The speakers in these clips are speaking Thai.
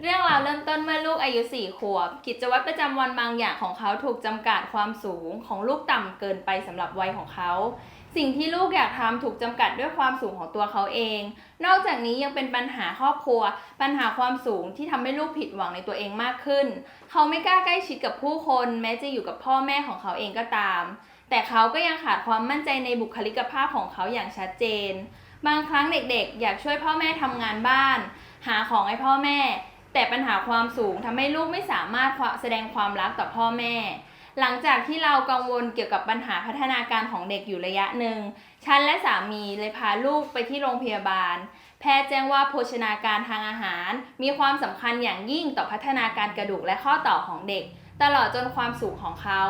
เรื่องราวเริ่มต้นเมื่อลูกอายุสี่ขวบ กิจวัตรประจำวันบางอย่างของเขาถูกจำกัดความสูงของลูกต่ำเกินไปสำหรับวัยของเขา สิ่งที่ลูกอยากทำถูกจำกัดด้วยความสูงของตัวเขาเอง นอกจากนี้ยังเป็นปัญหาครอบครัว ปัญหาความสูงที่ทำให้ลูกผิดหวังในตัวเองมากขึ้น เขาไม่กล้าใกล้ชิดกับผู้คน แม้จะอยู่กับพ่อแม่ของเขาเองก็ตาม แต่เขาก็ยังขาดความมั่นใจในบุคลิกภาพของเขาอย่างชัดเจน บางครั้งเด็กๆ อยากช่วยพ่อแม่ทำงานบ้าน หาของให้พ่อแม่ แต่ปัญหาความสูงทำให้ลูกไม่สามารถแสดงความรักต่อพ่อแม่ หลังจากที่เรากังวลเกี่ยวกับปัญหาพัฒนาการของเด็กอยู่ระยะหนึ่ง ฉันและสามีเลยพาลูกไปที่โรงพยาบาล แพทย์แจ้งว่าโภชนาการทางอาหาร มีความสำคัญอย่างยิ่งต่อพัฒนาการกระดูกและข้อต่อของเด็ก ตลอดจนความสูงของเขา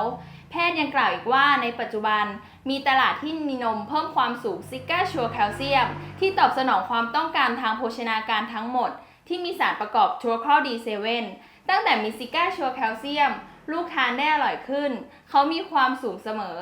แพทย์ยังกล่าวอีกว่าในปัจจุบันมีตลาดที่มีนมเพิ่มความสูงซิก้าชัวแคลเซียม ที่ตอบสนองความต้องการทางโภชนาการทั้งหมด ที่มีสารประกอบทัวคลอดีเซเว่นตั้งแต่มีซิก้าชัวแคลเซียม ลูกทานได้อร่อยขึ้น เขามีความสูงเสมอ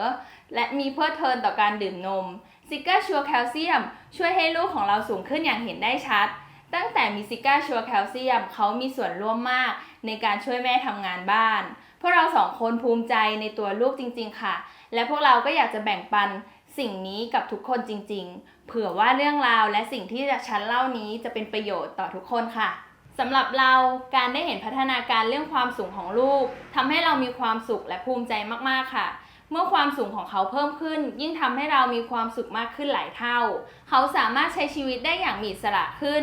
และมีเพลิดเพลินต่อการดื่มนมซิก้าชัวแคลเซียม ช่วยให้ลูกของเราสูงขึ้นอย่างเห็นได้ชัด ตั้งแต่มีซิก้าชัวแคลเซียม เขามีส่วนร่วมมาก ในการช่วยแม่ทำงานบ้านพวกเราสองคนภูมิใจในตัวลูกจริง ๆ ค่ะ และพวกเราก็อยากจะแบ่งปัน สิ่งนี้กับทุกคนจริงๆ เผื่อว่าเรื่องราวและสิ่งที่ฉันเล่านี้จะเป็นประโยชน์ต่อทุกคนค่ะสำหรับเราการได้เห็นพัฒนาการเรื่องความสูงของลูกทำให้เรามีความสุขและภูมิใจมากๆค่ะ เมื่อความสูงของเขาเพิ่มขึ้น ยิ่งทำให้เรามีความสุขมากขึ้นหลายเท่า เขาสามารถใช้ชีวิตได้อย่างมีอิสระขึ้น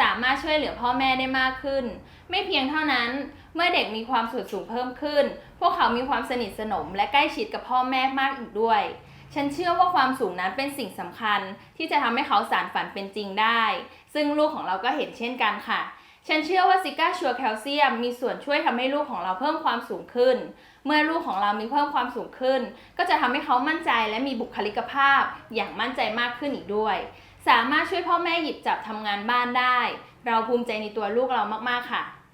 สามารถช่วยเหลือพ่อแม่ได้มากขึ้น ไม่เพียงเท่านั้น เมื่อเด็กมีความส่วนสูงเพิ่มขึ้น พวกเขามีความสนิทสนมและใกล้ชิดกับพ่อแม่มากอีกด้วย ฉันเชื่อว่าความสูงนั้นเป็นสิ่งสำคัญที่จะทำให้เขาสารฝันเป็นจริงได้ ซึ่งลูกของเราก็เห็นเช่นกันค่ะ ฉันเชื่อว่าซิก้าชัวแคลเซียมมีส่วนช่วยทำให้ลูกของเราเพิ่มความสูงขึ้น เมื่อลูกของเรามีเพิ่มความสูงขึ้น ก็จะทำให้เขามั่นใจและมีบุคลิกภาพ อย่างมั่นใจมากขึ้นอีกด้วย สามารถช่วยพ่อแม่หยิบจับทำงานบ้านได้ เราภูมิใจในตัวลูกเรามากๆค่ะ